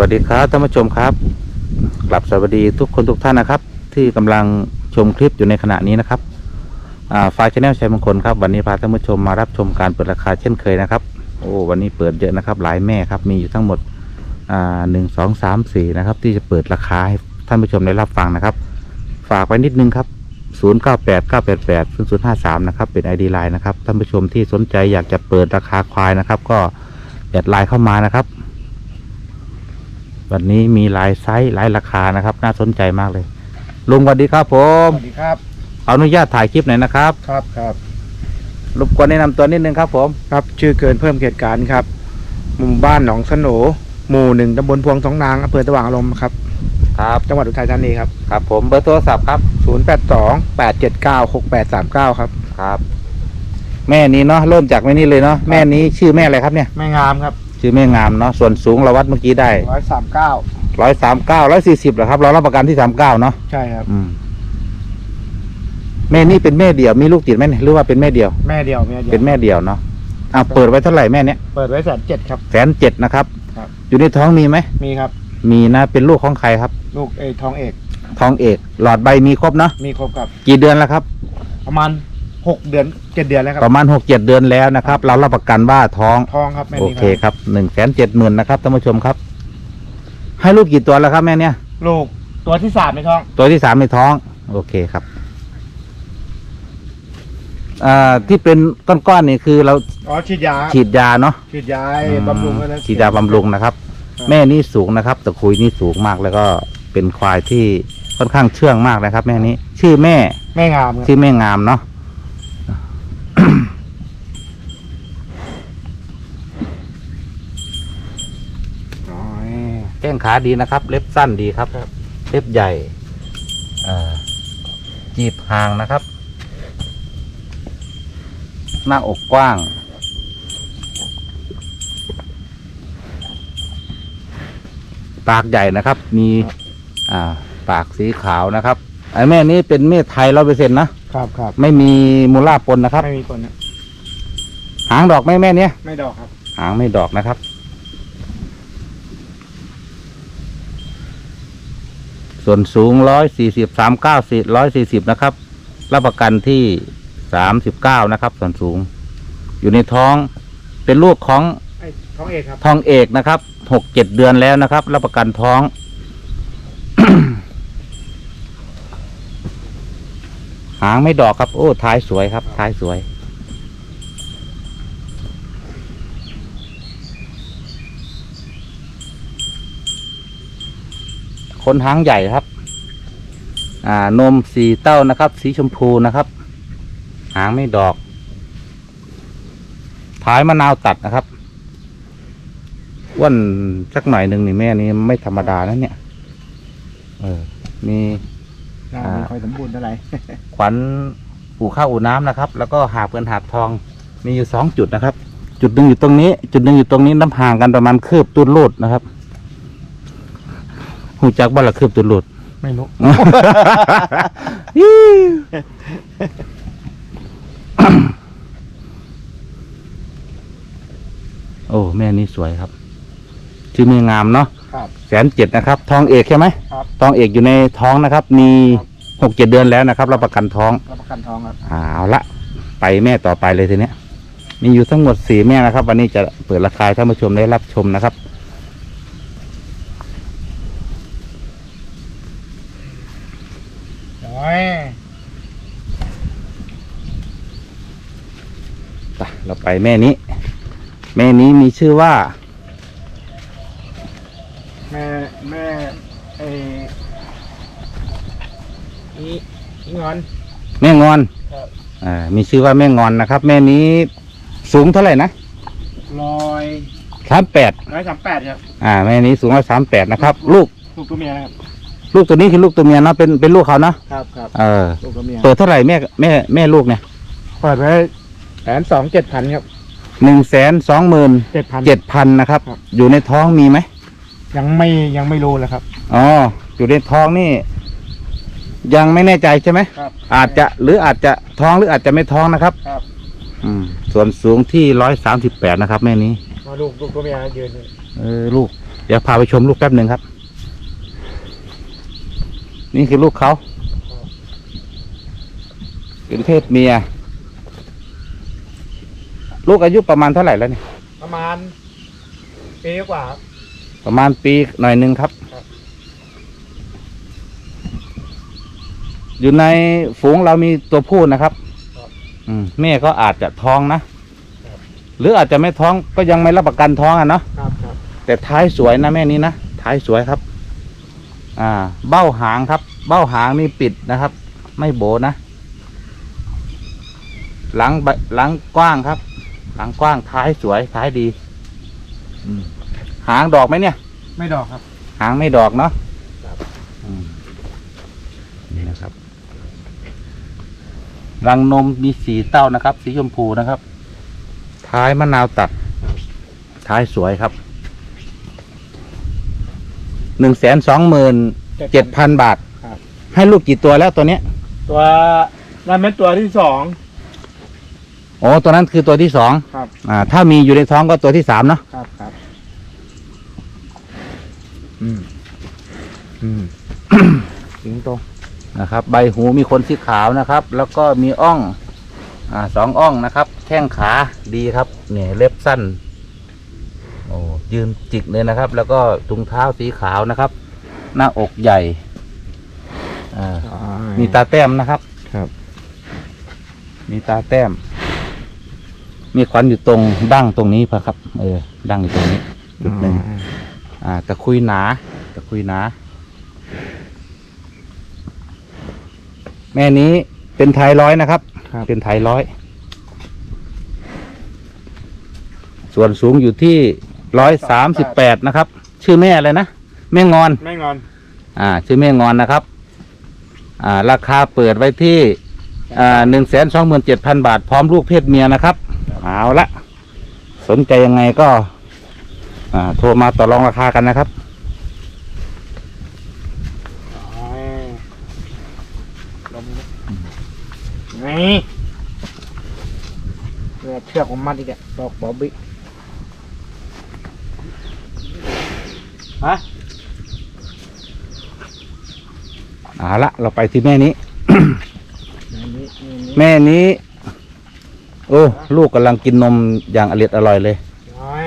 วัสดีครับท่านผู้ชมครับ กลับสวัสดีทุกคนทุกท่านนะครับ ที่กำลังชมคลิปอยู่ในขณะนี้นะครับอ่าไฟชแนลชัยมงคลครับวันนี้พาท่านผู้ชมมารับชมการเปิดราคาเช่นเคยนะครับโอ้วันนี้เปิดเยอะนะครับ หลายแม่ครับมีอยู่ทั้งหมดหนึ่งสองสามสี่นะครับ ที่จะเปิดราคาให้ท่านผู้ชมได้รับฟังนะครับ ฝากไว้นิดนึงครับ0 9 8 9 8 8 0 0 5 3นย์ห้าสามนะครับเป็น ID ไลน์นะครับท่านผู้ชมที่สนใจอยากจะเปิดราคาควายนะครับ ก็แอดไลน์เข้ามานะครับ วันนี้มีหลายไซส์หลายราคานะครับ น่าสนใจมากเลย ลุงสวัสดีครับผมสวัสดีครับ ขออนุญาตถ่ายคลิปหน่อยนะครับครับครับ รบกวนแนะนำตัวนิดนึงครับผม ครับ ชื่อเกินเพิ่มเขตการครับ หมู่บ้านหนองสโหนหมู่หนึ่งตำบลพวงสองนางอำเภอตะว่างอารมณ์ครับ ครับ จังหวัดอุทัยธานีครับ ครับผมเบอร์โทรศัพท์ครับ 0 8 2 8 7 9 6 8 3 9 ครับ ครับ แม่นี้เนาะเริ่มจากแม่นี้เลยเนาะแม่นี้ชื่อแม่อะไรครับเนี่ย แม่งามครับ ชื่อแม่งามเนาะส่วนสูงเราวัดเมื่อกี้ได้139ร้อยสามเก้าร้อยสี่สิบเหรอครับ เรารับประกันที่สามเก้าเนาะใช่ครับอืมแม่นี่เป็นแม่เดี่ยวมีลูกติดไหมเนี่ยหรือว่าเป็นแม่เดี่ยว แม่เดียวแม่เดียวเป็นแม่เดี่ยวเนาะอ่าเปิดไว้เท่าไหร่แม่เนี้ยเปิดไว้แสนเจ็ดครับ แสนเจ็ดนะครับ ครับ อยู่ในท้องมีไหมมีครับ มีนะเป็นลูกของใครครับ ลูกเอยทองเอกทองเอก หลอดใบมีครบเนาะมีครบครับ กี่เดือนแล้วครับ ประมาณ 6เดือน7เดือนแล้วครับ ประมาณหกเจ็ดเดือนแล้วนะครับ เรารับประกันว่าท้อง ทองครับแม่โอนี้เคครับหนึ่งแสนเจ็ดหมื่นนะครับท่านผู้ชมครับ ให้ลูกกี่ตัวแล้วครับแม่เนี่ย ลูกตัวที่สามในท้องตัวที่สามในท้อง โอเคครับอ่าที่เป็นก้อนๆนี่คือเราอ๋อฉีดยาฉีดยาเนาะฉีดยาไอ้บำรุงอะไรฉีดยาบำรุงนะครับครับ แม่นี่สูงนะครับตะคุยนี่สูงมากแล้วก็เป็นควายที่ค่อนข้างเชื่องมากนะครับ แม่นี้ ชื่อแม่แม่งามครับชื่อแม่งามเนาะ อ๋อ แข้งขาดีนะครับ เล็บสั้นดีครับครับเล็บใหญ่อ่าจีบห่างนะครับ หน้าอกกว้าง ปากใหญ่นะครับ มีอ่าปากสีขาวนะครับไอ้แม่นี้เป็นเม็ดไทยร้อยเปอร์เซ็นต์นะครับครับไม่มีมูล่าปนนะครับ ไม่มีคนนะหางดอกไหม่แม่เนี้ยไม่ดอกครับ หางไม่ดอกนะครับ ส่วนสูงร้อยสี่สิบสามเก้าสิร้อยสี่สิบนะครับ รับประกันที่สามสิบเก้านะครับ ส่วนสูง อยู่ในท้องเป็นลูกของไอ้ท้องเอกครับ ทองเอกนะครับหกเจ็ดเดือนแล้วนะครับ รับประกันท้อง หางไม่ดอกครับ โอ้ท้ายสวยครับ ท้ายสวย นหางใหญ่ครับ อ่านมสีเต้านะครับ สีชมพูนะครับ หางไม่ดอก ท้ายมะนาวตัดนะครับอ้วนสักหน่อยหนึ่งนี่แม่นี่ไม่ธรรมดานะเนี่ย เออ มีหน้าอ่าไม่ค่อยสมบูรณ์เท่าไหร่ขวัญปูข้าวอูน้ำนะครับ แล้วก็หาบเงินหาบทองมีอยู่สองจุดนะครับ จุดหนึ่งอยู่ตรงนี้ จุดหนึ่งอยู่ตรงนี้น้ำห่างกันประมาณคืบตุนลูดนะครับ หูจักบ้านละคืบตุนลูดไม่รู้ โอ้แม่นี่สวยครับ ชื่อแม่งามเนาะครับ แสนเจ็ดนะครับ ทองเอกใช่ไหมครับ ทองเอกอยู่ในท้องนะครับ มีครับหกเจ็ดเดือนแล้วนะครับรับประกันท้อง รับประกันทองครับ เอาละไปแม่ต่อไปเลยทีเนี้ยมีอยู่ทั้งหมดสี่แม่นะครับ วันนี้จะเปิดราคาให้ท่านผู้ชมได้รับชมนะครับ โอ้ย ไปเราไปแม่นี้ แม่นี้มีชื่อว่า แม่แม่ไอ้อีอีงอน แม่งอนครับ อ่ามีชื่อว่าแม่งอนนะครับ แม่นี้สูงเท่าไหร่นะลอยสามแปดร้อยสามแปดครับอ่า แม่นี้สูงร้อยสามแปดนะครับ ลูกลูกตัวเมียนะครับลูกตัวนี้คือลูกตัวเมียเนาะเป็นเป็นลูกเขาเนาะครับครับเออ ลูกตัวเมียเปิดเท่าไหร่แม่แม่แม่ลูกเนี่ยเปิดไว้แส นสองเจ็ดพันครับหนึ่งแสนสองหมื่นเจ็ดพัน เจ็ดพันนะครับ ครับ อยู่ในท้องมีไหมยังไม่ยังไม่รู้เลยครับ อ๋ออยู่ในท้องนี่ ยังไม่แน่ใจใช่ไหมครับอาจจะหรืออาจจะท้องหรืออาจจะไม่ท้องนะครับครับ อืมส่วนสูงที่ร้อยสามสิบแปดนะครับแม่นี้ มาลูกลูกตัวเมียยืนอยู่เออลูก เดี๋ยวพาไปชมลูกแป๊บหนึ่งครับ นี่คือลูกเขาเป็นเพศเมีย ลูกอายุประมาณเท่าไหร่แล้วเนี่ยประมาณปีกว่าครับประมาณปีหน่อยหนึ่งครับ ครับ อยู่ในฝูงเรามีตัวผู้นะครับอืมแม่ก็อาจจะท้องนะหรืออาจจะไม่ท้องก็ยังไม่รับประกันท้องอะเนาะ ครับครับแต่ท้ายสวยนะแม่นี้นะท้ายสวยครับ อ่า เบ้าหางครับ เบ้าหางนี่ปิดนะครับ ไม่โบนะ หลังใบหลังกว้างครับ หลังกว้างท้ายสวยท้ายดีอืมหางดอกไหมเนี่ย ไม่ดอกครับ หางไม่ดอกเนาะครับอืมนี่นะครับ รังนมมีสีเต้านะครับ สีชมพูนะครับ ท้ายมะนาวตัด ท้ายสวยครับ หนึ่งแสนสองหมื่นเจ็ดพันบาท ครับ ให้ลูกกี่ตัวแล้วตัวเนี้ย ตัวนั่นเป็นตัวที่สอง โอ้ตัวนั้นคือตัวที่สองครับ อ่า ถ้ามีอยู่ในท้องก็ตัวที่สามเนาะครับครับ อืม อืม สิงโตนะครับ ใบหูมีขนสีขาวนะครับ แล้วก็มีอ่อง อ่าสองอ่องนะครับ แข้งขาดีครับเนี่ยเล็บสั้น โอ้ยืนจิกเลยนะครับ แล้วก็ถุงเท้าสีขาวนะครับ หน้าอกใหญ่ อ่า มีตาแต้มนะครับ ครับ มีตาแต้ม มีขวัญอยู่ตรงดั้งตรงนี้พะครับ เออดั้งอยู่ตรงนี้จุดหนึ่งอ่าตะคุยหนาตะคุยหนา แม่นี้เป็นไทยร้อยนะครับครับเป็นไทยร้อย ส่วนสูงอยู่ที่ร้อยสามสิบแปดนะครับ ชื่อแม่อะไรนะ แม่งอนไม่งอน อ่า ชื่อแม่งอนนะครับ อ่า ราคาเปิดไว้ที่อ่าหนึ่งแสนสองหมื่นเจ็ดพันบาท พร้อมลูกเพศเมียนะครับ เอาละสนใจยังไงก็อ่าโทรมาต่อรองราคากันนะครับลมนี่เนี่ยเชือกของมันอีกอะดอกบอบบี้ฮะเอาละเราไปที่แม่นี้อันนี้นี่นี่แม่นี้ โอ้ ลูกกำลังกินนมอย่างอร่อยอร่อยเลย น้อย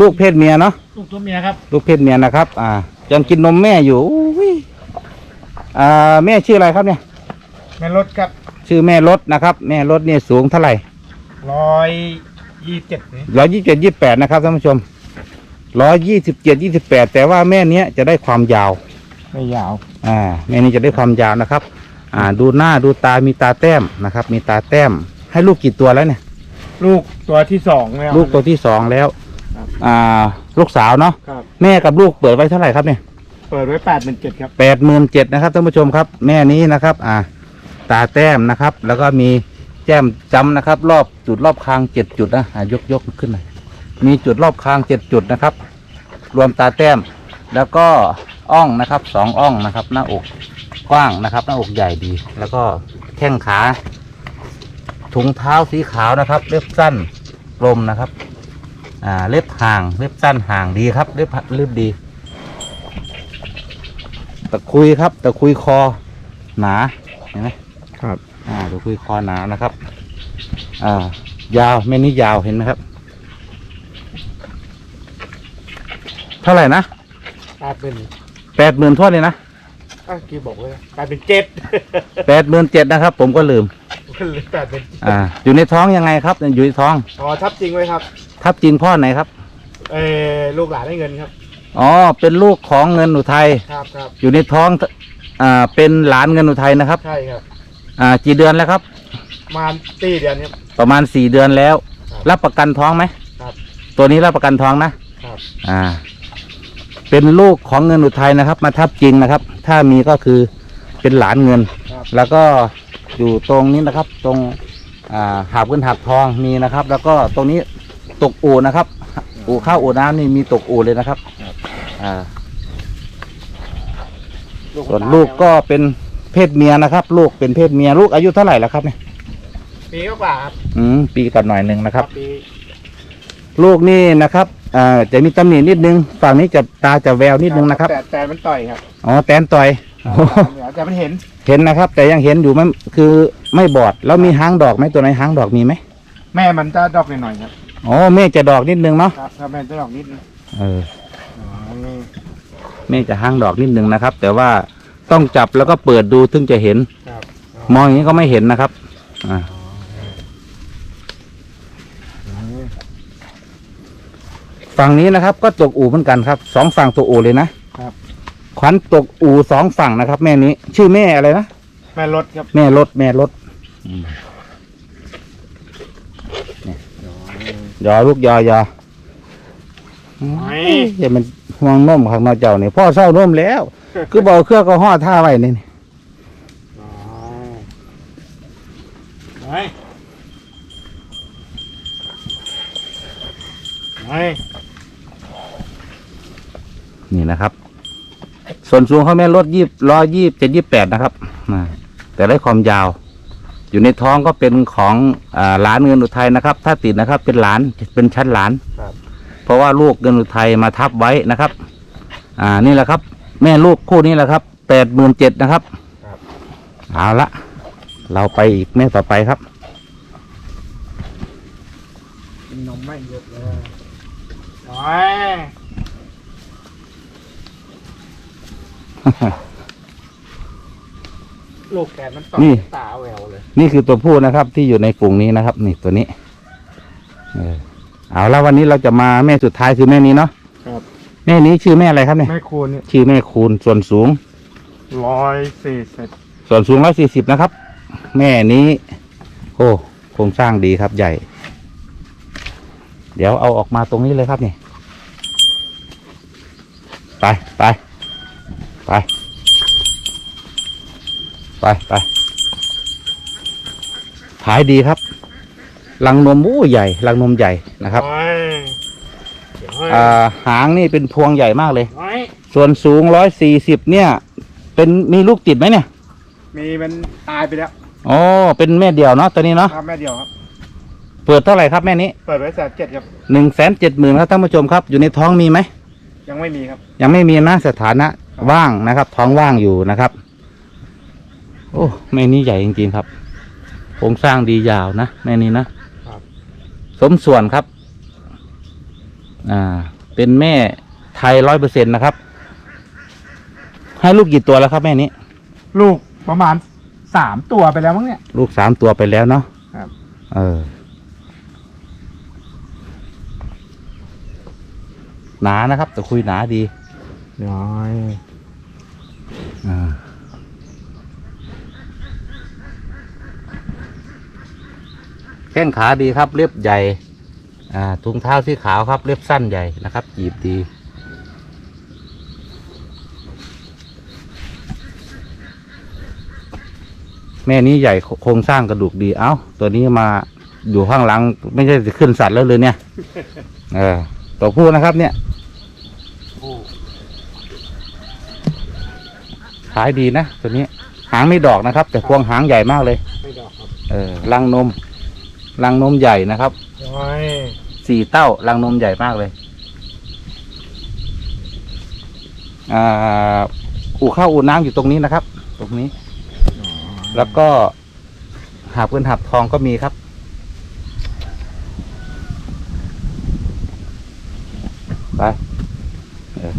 ลูกเพศเมียเนาะลูกตัวเมียครับลูกเพศเมียนะครับ อ่ายังกินนมแม่อยู่อุ้ยอ่า แม่ชื่ออะไรครับเนี่ย แม่รถครับชื่อแม่รถนะครับ แม่รถเนี่ยสูงเท่าไหร่ร้อยยี่สิบเจ็ดนี่ร้อยยี่สิบเจ็ดยี่แปดนะครับท่านผู้ชมร้อยยี่สิบเจ็ดยี่สิบแปดแต่ว่าแม่เนี้ยจะได้ความยาว ไม่ยาว อ่าแม่นี้จะได้ความยาวนะครับ อ่าดูหน้าดูตามีตาแต้มนะครับ มีตาแต้ม ให้ลูกกี่ตัวแล้วเนี่ย ลูกตัวที่สองแล้ว ลูกตัวที่สองแล้ว ครับอ่า ลูกสาวเนาะครับ แม่กับลูกเปิดไว้เท่าไหร่ครับเนี่ย เปิดไว้แปดหมื่นเจ็ดครับ แปดหมื่นเจ็ดนะครับท่านผู้ชมครับ แม่นี้นะครับ อ่า ตาแต้มนะครับ แล้วก็มีแจ้มจำนะครับ รอบจุดรอบคางเจ็ดจุดนะอ่ายกยกขึ้นหน่อยมีจุดรอบคางเจ็ดจุดนะครับ รวมตาแต้ม แล้วก็อ่องนะครับสองอ่องนะครับ หน้าอก กว้างนะครับหน้าอกใหญ่ดี แล้วก็แข้งขา ถุงเท้าสีขาวนะครับ เล็บสั้นกลมนะครับ อ่า เล็บห่าง เล็บสั้นห่างดีครับ เล็บเล็บดี ตะคุยครับ ตะคุยคอหนาเห็นไหมครับ อ่าตะคุยคอหนานะครับ อ่า ยาวแม่นี้ยาวเห็นไหมครับ เท่าไหร่นะกลายเป็นแปดหมื่นทวดเลยนะ อะกี่บอกเลยกลายเป็นเจ็ดแปดหมื่นเจ็ดนะครับ ผมก็ลืมเหลือแปดเป็นเจ็ดอ่า อยู่ในท้องยังไงครับ อยู่ในท้อง อ๋อทับจริงไว้ครับ ทับจริงพ่อไหนครับ เออลูกหลานได้เงินครับ อ๋อ เป็นลูกของเงินอุทัย ครับครับอยู่ในท้อง อ่า เป็นหลานเงินอุทัยนะครับ ใช่ครับ อ่า กี่เดือนแล้วครับประมาณตีเดือนครับ ประมาณสี่เดือนแล้วครับรับประกันท้องไหมครับ ตัวนี้รับประกันท้องนะครับ อ่า เป็นลูกของเงินอุทัยนะครับ มาทับจริงนะครับ ถ้ามีก็คือเป็นหลานเงินครับแล้วก็อยู่ตรงนี้นะครับ ตรงอ่าหาบเงินหาบทองมีนะครับ แล้วก็ตรงนี้ตกอู่นะครับ อู่ข้าวอู่น้ำนี่มีตกอู่เลยนะครับอ่าส่วนลูกก็เป็นเพศเมียนะครับ ลูกเป็นเพศเมียลูกอายุเท่าไหร่แล้วครับเนี่ยปีกว่าครับอืมปีกับหน่อยหนึ่งนะครับปีลูกนี่นะครับ อ่าจะมีตำหนินิดนึง ฝั่งนี้จะตาจะแววนิดนึงนะครับ แต่แต่มันต่อยครับอ๋อแตนต่อยโอ้โหเดี๋ยวแต่มันเห็นเห็นนะครับ แต่ยังเห็นอยู่มันคือไม่บอด แล้วมีหางดอกไหมตัวไหนหางดอกมีไหมแม่มันจะดอกหน่อยๆครับอ๋อเมฆจะดอกนิดนึงเนาะครับถ้าแม่จะดอกนิดนึงเอออ๋อนี่เมฆจะหางดอกนิดนึงนะครับ แต่ว่าต้องจับแล้วก็เปิดดูถึงจะเห็น ครับมองอย่างนี้ก็ไม่เห็นนะครับ อ่า ฝั่งนี้นะครับก็ตกอู่เหมือนกันครับสองฝั่งตกอู่เลยนะครับ ขวัญตกอู่สองฝั่งนะครับ แม่นี้ ชื่อแม่อะไรนะแม่รถครับแม่รถแม่รถยอลูกยอยออย่ามันห่วงนมข้างนอกเจ้านี่พ่อเศร้านมแล้ว คือบอกเครื่องก็ห่อท่าไว้นี่นี่อ๋อไปไป นี่นะครับ ส่วนสูงเขาแม่รถยี่ร้อยยี่เจ็ดยี่แปดนะครับอ่าแต่ได้ความยาว อยู่ในท้องก็เป็นของอ่าหลานเงินอุทัยนะครับ ถ้าติดนะครับเป็นหลานเป็นชั้นหลานครับเพราะว่าลูกเงินอุทัยมาทับไว้นะครับ อ่านี่แหละครับ แม่ลูกคู่นี้แหละครับแปดหมื่นเจ็ดนะครับครับเอาละเราไปอีกแม่ต่อไปครับกินนมไม่เยอะเลยไป ลูกแกนมันต่อยนี่ ตาแววเลย นี่คือตัวผู้นะครับ ที่อยู่ในกลุ่มนี้นะครับ นี่ตัวนี้ เออเอาแล้ววันนี้เราจะมาแม่สุดท้ายคือแม่นี้เนาะครับ แม่นี้ชื่อแม่อะไรครับเนี่ย แม่คูณเนี่ยชื่อแม่คูณส่วนสูง ร้อยสี่สิบส่วนสูงร้อยสี่สิบนะครับ แม่นี้ โอ้โครงสร้างดีครับใหญ่ เดี๋ยวเอาออกมาตรงนี้เลยครับนี่ ไปไป ไป ไปไปขายดีครับลังนมอู้ใหญ่ลังนมใหญ่นะครับไปเดี๋ยวให้อ่าหางนี่เป็นพวงใหญ่มากเลยไว้ส่วนสูงร้อยสี่สิบเนี่ย เป็นมีลูกติดไหมเนี่ย มีมันตายไปแล้วอ๋อเป็นแม่เดี่ยวเนาะตัวนี้เนาะครับแม่เดียวครับ เปิดเท่าไหร่ครับแม่นี้ เปิดไว้แสนเจ็ดครับหนึ่งแสนเจ็ดหมื่นครับท่านผู้ชมครับ อยู่ในท้องมีไหม ยังไม่มีครับ ยังไม่มีนะสถานะครับ ว่างนะครับ ท้องว่างอยู่นะครับ โอ้แม่นี้ใหญ่จริงๆครับโครงสร้างดียาวนะแม่นี้นะครับสมส่วนครับ อ่า เป็นแม่ไทยร้อยเปอร์เซ็นต์นะครับ ให้ลูกกี่ตัวแล้วครับแม่นี้ ลูกประมาณสามตัวไปแล้วมั้งเนี่ย ลูกสามตัวไปแล้วเนาะครับ เออหนานะครับ แต่คุยหนาดี น้อยอ่าแข้งขาดีครับ เรียบใหญ่อ่าถุงเท้าสีขาวครับ เรียบสั้นใหญ่นะครับหยีบดีแม่นี้ใหญ่โคโครงสร้างกระดูกดี เอ้า ตัวนี้มาอยู่ข้างหลัง ไม่ใช่จะขึ้นสัตว์แล้วเลยเนี่ย เออตัวผู้นะครับเนี่ย ขายดีนะตัวนี้ หางไม่ดอกนะครับ แต่พวงหางใหญ่มากเลย ไม่ดอกครับเออรังนม รังนมใหญ่นะครับน้อยสี่เต้ารังนมใหญ่มากเลย อ่าอู่ข้าวอู่น้ำอยู่ตรงนี้นะครับ ตรงนี้ แล้วก็หาบเงินหับทองก็มีครับ ไปเออ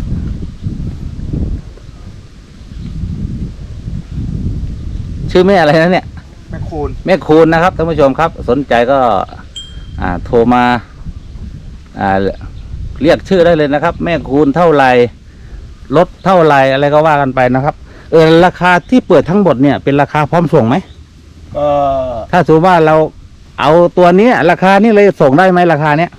ชื่อแม่อะไรนะเนี่ย แม่คูณแม่คูณนะครับท่านผู้ชมครับ สนใจก็อ่าโทรมาอ่าเรียกชื่อได้เลยนะครับ แม่คูณเท่าไหร่ลดเท่าไหร่อะไรก็ว่ากันไปนะครับ เออราคาที่เปิดทั้งหมดเนี่ยเป็นราคาพร้อมส่งไหมก็ถ้าสมมติว่าเราเอาตัวเนี้ย ราคานี้เลยส่งได้ไหมราคาเนี้ย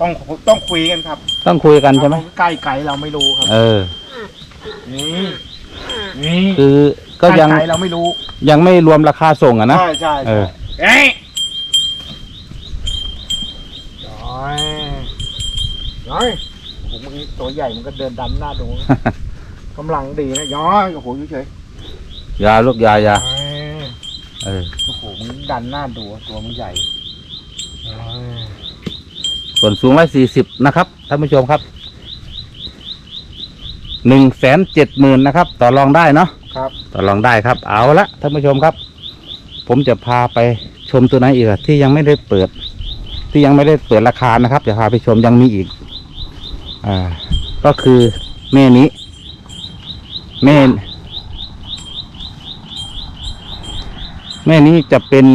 ต้องต้องคุยกันครับ ต้องคุยกันใช่ไหมใกล้ไกลเราไม่รู้ครับ เออ นี่นี่คือ ก็ยังใกล้ๆเราไม่รู้ยังไม่รวมราคาส่งอะนะ ใช่ใช่เออเอ้ยน้อยน้อยโอ้โหมึงตัวใหญ่มันก็เดินดันหน้าดู กำลังดีนะย้อยโอ้โหเฉยยาลูกยายาๆเอ้ยเออโอ้โหมึงดันหน้าดูตัวมึงใหญ่น้อยส่วนสูงร้อยสี่สิบนะครับท่านผู้ชมครับหนึ่งแสนเจ็ดหมื่นนะครับ ต่อรองได้เนาะ ครับต่อรองได้ครับเอาละท่านผู้ชมครับ ผมจะพาไปชมตัวไหนอีกอะที่ยังไม่ได้เปิด ที่ยังไม่ได้เปิดราคานะครับ จะพาไปชมยังมีอีก อ่า ก็คือแม่นี้ แม่แม่นี้จะเป็น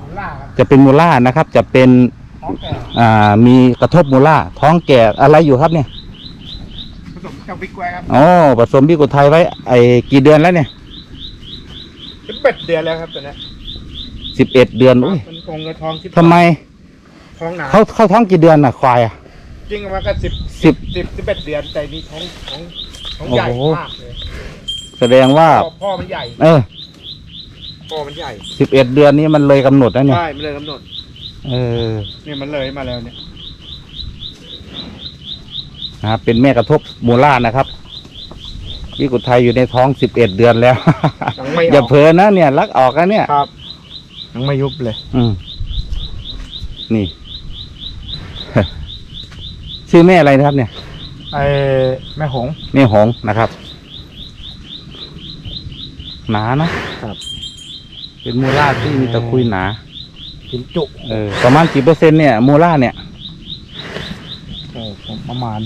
มูล่าครับจะเป็นมูล่านะครับ จะเป็น ท้องแก่อ่ามีกระทบมูล่าท้องแก่อะไรอยู่ครับเนี่ย ผสมเจ้าบิ๊กแวร์ครับอ๋อผสมบิกุไทยไว้ ไอ้กี่เดือนแล้วเนี่ยเป็นเป็ดเดือนแล้วครับตัวเนี้ยสิบเอ็ดเดือนอุ้ยมันคงกระท้องที่ทำไมท้องหนาเขาเข้าท้องกี่เดือนน่ะควายอะจริงๆมันก็สิบสิบสิบสิบเอ็ดเดือนแต่นี่ท้องท้องท้องใหญ่โอ้โหมากเลยแสดงว่าพ่อพ่อมันใหญ่ เออพ่อมันใหญ่สิบเอ็ดเดือนนี้มันเลยกำหนดแล้วเนี่ยใช่มันเลยกำหนด เออเนี่ยมันเลยมาแล้วเนี่ย นะครับเป็นแม่กระทบมูล่านะครับบิกุไทยอยู่ในท้องสิบเอ็ดเดือนแล้ว ยังไม่อย่าออกเผลอนะเนี่ยลักออกนะเนี่ย ครับยังไม่ยุบเลย อืมนี่ ชื่อแม่อะไรนะครับ เนี่ย ไอ้แม่หงส์ แม่หงส์นะครับหนานะครับ เป็นมูล่าที่มีตะคุยหนากินจุเออประมาณกี่เปอร์เซ็นต์เนี่ยมูล่าเนี่ย โอ้ผมประมาณ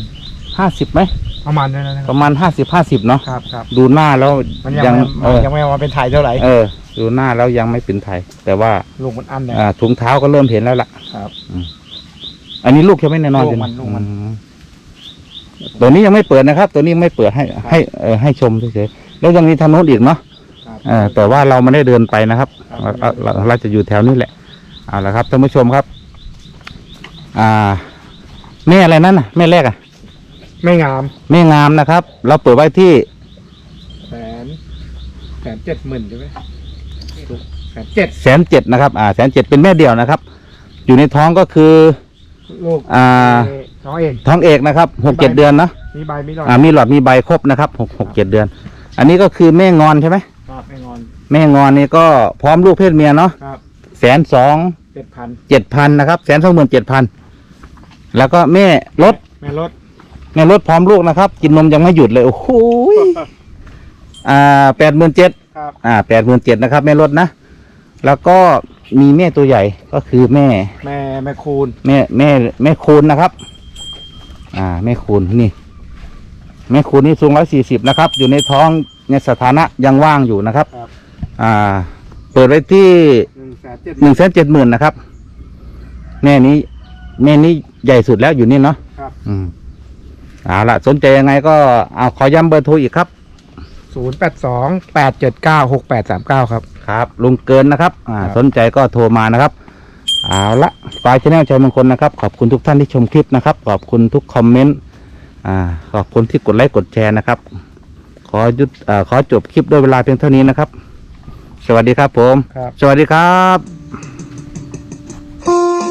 ห้าสิบไหม ประมาณนั้นนะคปรับระมาณห้าสิบห้าสิบเนาะ ครับครับดูหน้าแล้วมันยังยังไม่เออยังไม่มาเป็นไทยเท่าไหร่เออ ดูหน้าแล้วยังไม่เป็นไทย แต่ว่าลูกมันอันเนี่ยอ่าถุงเท้าก็เริ่มเห็นแล้วล่ะ ครับ อันนี้ลูกใช่ไหมแน่นอนลูกใช่ไหมันลูกมัน อืตัวนี้ยังไม่เปิดนะครับ ตัวนี้ยังไม่เปิดให้ให้เออให้ชมเฉยๆแล้วยังมีทางโน้นอีกเนาะ ครับ เออแต่ว่าเราไม่ได้เดินไปนะครับครับ เราเราเราจะอยู่แถวนี้แหละเอาละครับท่านผู้ชมครับ อ่า แม่อะไรนั่นน่ะแม่แรกอะ ไม่งามแม่งามนะครับ เราเปิดไว้ที่แสนแสนเจ็ดหมื่นใช่ไหมแสนเจ็ดแสนเจ็ดนะครับ อ่าแสนเจ็ดเป็นแม่เดี่ยวนะครับ อยู่ในท้องก็คือ ลูกอ่า น้องเองท้องเอกนะครับหกเจ็ดเดือนเนาะ มีใบมีหลอดอ่า มีหลอดมีใบครบนะครับหกหกเจ็ดเดือน อันนี้ก็คือแม่งอนใช่ไหมครับไม่งอนแม่งอนนี่ก็พร้อมลูกเพศเมียเนาะครับแสนสองเจ็ดพันเจ็ดพันนะครับแสนสองหมื่นเจ็ดพันแล้วก็แม่รถแม่รถ แม่รถพร้อมลูกนะครับ กินนมยังไม่หยุดเลย โอ้โหยอ่าแปดหมื่นเจ็ดครับ อ่าแปดหมื่นเจ็ดนะครับแม่รถนะ แล้วก็มีแม่ตัวใหญ่ก็คือแม่ แม่แม่คูณแม่แม่แม่คูณนะครับ อ่า แม่คูณนี่ แม่คูณนี่สูงร้อยสี่สิบนะครับ อยู่ในท้องในสถานะยังว่างอยู่นะครับ ครับอ่า เปิดไว้ที่หนึ่งแสนเจ็ดหนึ่งแสนเจ็ดหมื่นนะครับ แม่นี้ แม่นี้ใหญ่สุดแล้วอยู่นี่เนาะครับ อืม เอาละสนใจยังไงก็เอาขอย้ำเบอร์โทรอีกครับศูนย์แปดสองแปดเจ็ดเก้าหกแปดสามเก้าครับ ครับลุงเกินนะครับอ่าครับสนใจก็โทรมานะครับ เอาละฝ่ายชแนลใจมงคลนะครับ ขอบคุณทุกท่านที่ชมคลิปนะครับ ขอบคุณทุกคอมเมนต์อ่าขอบคุณที่กดไลค์กดแชร์นะครับ ขอหยุดอ่าขอจบคลิปด้วยเวลาเพียงเท่านี้นะครับ สวัสดีครับผม ครับ สวัสดีครับ